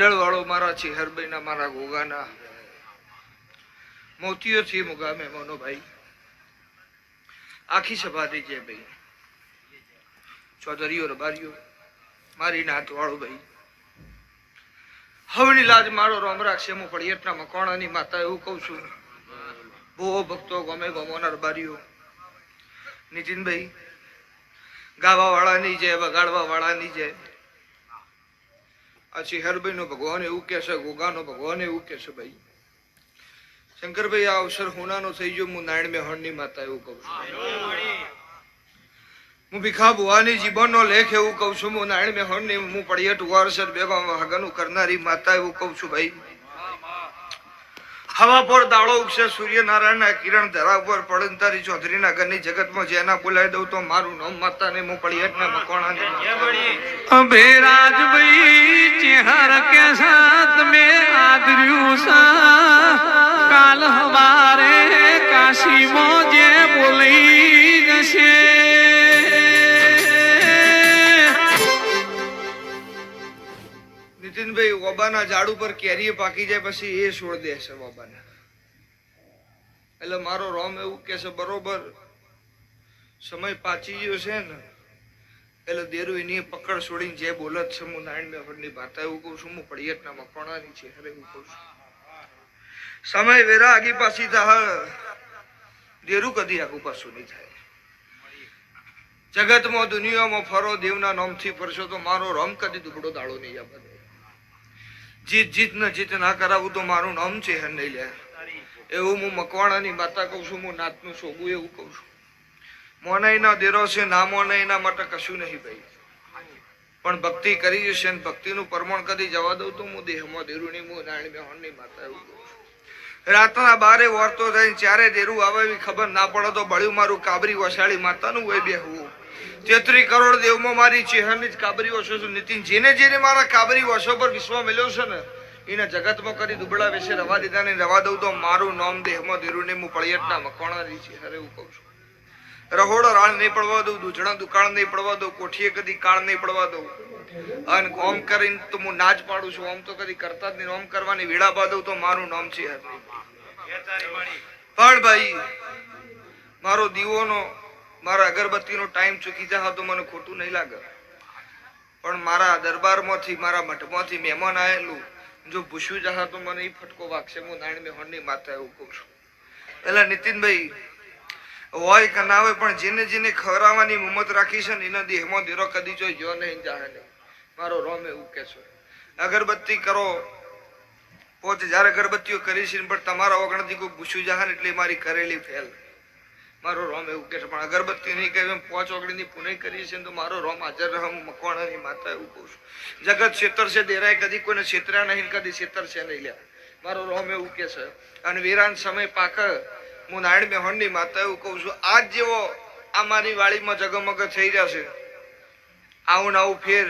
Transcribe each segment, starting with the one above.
મારા ચેહરભાઈના મારા ગોગાના મોતીઓથી મુગા મહેમાનો ભાઈ. આખી સભાથી છે ભાઈ. ચૌધરીઓ, રબારીઓ, મારી નાતવાળો ભાઈ. હવની લાજ મારો રોમ રાખશે હું પડિયતના મકોણાની માતા એવું કહું છું. બહુ ભક્તો ગમે ગમોના રબારીઓ. નીતિનભાઈ ગાવા વાળાની જય વગાડવા વાળાની જય આ ચિહરભાઈ નો ભગવાન એવું કે છે, ગોગાનો ભગવાન એવું કે છે ભાઈ. શંકરભાઈ, આ અવસર હોનાનો થઈ ગયો, હું નારાયણ મેહણની માતા એવું કહું છું. હું ભીખા ભુવાની જીવનનો લેખ એવું કહું છું, હું નારાયણ મેહણની હું પડિયટ વારસર બે હગનું કરનારી માતા એવું કહું છું ભાઈ. હવા પર દાડો ઉગશે સૂર્યનારાયણના કિરણ ધરા ઉપર પડંતરી તારી ચૌધરીના ઘરની જગતમાં જેના બોલાવી દઉં તો મારું નામ માતા ને હું પડિયટના મકોણાની અભે રાજભાઈ ચેહર કે સાથ મે આદર્યું સા? કાલ હવારે મો જે બોલી ઓબાના ઝાડ ઉપર કેરીએ પાકી જાય પછી એ છોડ દે છે ઓબાને એટલે મારો રોમ એવું કે છે, બરોબર, સમય પાચી ગયો છે ને, એટલે દેરું એની પકડ છોડીને જે બોલત છે, હું નારાયણ મેફળની ભાતા એવું કહું છું, હું પડિયતના મકવાણાની છે અરે એવું કહું છું. સમય વેરા આગી પાછી તાહ દેરું કદી આગુ પાછું નહીં થાય. જગતમાં દુનિયામાં ફરો, દેવના નામથી ફરશો તો મારો રોમ કદી દુબડો દાડો નહીં આપે જીત જીત ને જીત ના કરાવું તો મારું નામ છે નહીં લે એવું હું મકવાણાની માતા કહું છું, હું નાતનું સોગું એવું કહું છું. મોનાઈના દેરો છે, ના મોનાઈના માટે કશું નહીં ભાઈ. પણ ભક્તિ કરી જશે ને ભક્તિનું પરમણ કદી જવા દઉં તો હું દેહમાં દેરું નહીં હું નારાયણ મેહોણની માતા એવું કહું રાતના બારે વર્તો થઈને ચારે દેરું આવે એવી ખબર ના પડે તો બળ્યું મારું કાબરી વસાડી માતાનું હોય બેહવું તેત્રી કરોડ દેવમાં મારી ચેહરની જ કાબરી વસો છું. નીતિન, જેને જેને મારા કાબરી વસો પર વિશ્વ મળ્યો છે ને, એને જગતમાં કરી દુબળા વિશે રવા દીધા ને રવા દઉં તો મારું નામ દેહમાં દેરું ને હું પળિયટના મકવાણાની છે હરે એવું કહું છું. રહોડો રાણ નહીં પડવા દઉં, દૂધણા દુકાળ નહીં પડવા દઉં, કોઠીએ કદી કાળ નહીં પડવા દઉં. અને ઓમ કરીને તો હું ના જ પાડું છું. ઓમ તો કદી કરતા જ નહીં. ઓમ કરવાની વેળા દઉં તો મારું નામ છે. પણ ભાઈ, મારો દીવોનો મારા અગરબત્તીનો ટાઈમ ચૂકી જાય તો મને ખોટું નહીં લાગે. પણ મારા દરબારમાંથી, મારા મઠમાંથી મહેમાન આવેલું જો ભૂસ્યું જહા તો મને એ ફટકો વાગશે. હું નારાયણ મેહોણની માતા એવું કહું છું. એટલે નીતિનભાઈ, હોય કે ના હોય, પણ જેને જેને ખવડાવવાની હિંમત રાખી છે ને, એના દેહમાં દેરો કદી જોઈ જો નહીં, જાહે નહીં. મારો રોમ એવું કે છે. અગરબત્તી કરો. પોતે જ્યારે અગરબત્તીઓ કરી છે પણ તમારા ઓગણથી કોઈ પૂછ્યું જાહે એટલે મારી કરેલી ફેલ મારો રોમ એવું કહે છે પણ અગરબત્તી નહીં કરી એમ પાંચ ઓગણીની પુનઃ કરી છે તો મારો રોમ હાજર રહે હું મકવાણાની માતા એવું કહું છું. જગત છેતર છે દેરાય કદી કોઈને છેતર્યા નહીં કદી છેતર છે નહીં લ્યા. મારો રોમ એવું કે છે અને વિરાન સમય પાક હું નારાયણ મેહોણની માતા એવું કહું છું આજ જેવો આ મારી વાળીમાં જગમગ થઈ રહ્યા છે. આવું ને આવું ફેર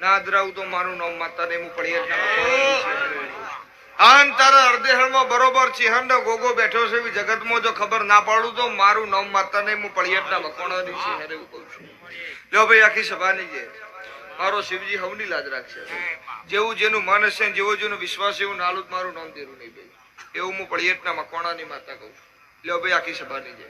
ના દરાવું તો મારું નામ માતા ને હું પડી આન તારા હૃદયમાં બરોબર ચિહંડ ગોગો બેઠો છે એવી જગતમાં જો ખબર ના પાડું તો મારું નામ માતા નહીં હું પળિયટના મકોણાની છે હારે એવું કહું છું. લ્યો ભાઈ આખી સભાની જે મારો શિવજી હવની લાજ રાખશે. જેવું જેનું મન હશે જેવો જેનો વિશ્વાસ એવું નાલું જ મારું નામ દેરું નહીં ભાઈ. એવું હું પળિયટના મકોણાની માતા કહું. છું લ્યો ભાઈ આખી સભાની છે